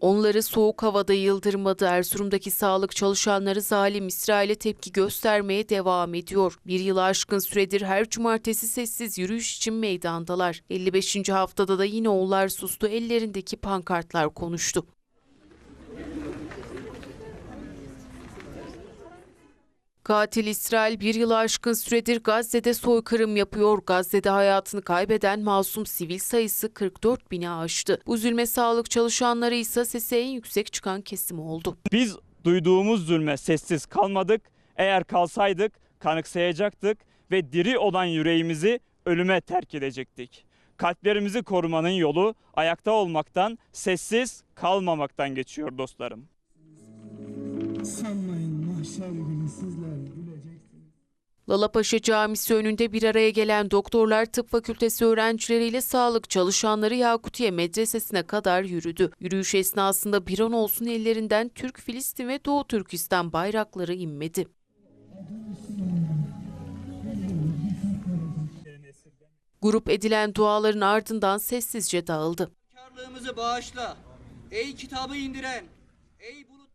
Onları soğuk havada yıldırmadı. Erzurum'daki sağlık çalışanları zalim İsrail'e tepki göstermeye devam ediyor. Bir yılı aşkın süredir her cumartesi sessiz yürüyüş için meydandalar. 55. haftada da yine onlar sustu, ellerindeki pankartlar konuştu. Katil İsrail bir yılı aşkın süredir Gazze'de soykırım yapıyor. Gazze'de hayatını kaybeden masum sivil sayısı 44 bini aştı. Bu zulme sağlık çalışanları ise sesi en yüksek çıkan kesim oldu. Biz duyduğumuz zulme sessiz kalmadık. Eğer kalsaydık kanıksayacaktık ve diri olan yüreğimizi ölüme terk edecektik. Kalplerimizi korumanın yolu ayakta olmaktan, sessiz kalmamaktan geçiyor dostlarım. Sanmayın mahşer günü sizler güleceksiniz. Lalapaşa Camisi önünde bir araya gelen doktorlar tıp fakültesi öğrencileriyle sağlık çalışanları Yakutiye Medresesi'ne kadar yürüdü. Yürüyüş esnasında bir an olsun ellerinden Türk, Filistin ve Doğu Türkistan bayrakları inmedi. Grup edilen duaların ardından sessizce dağıldı. Karlığımızı bağışla. Ey kitabı indiren, ey bunu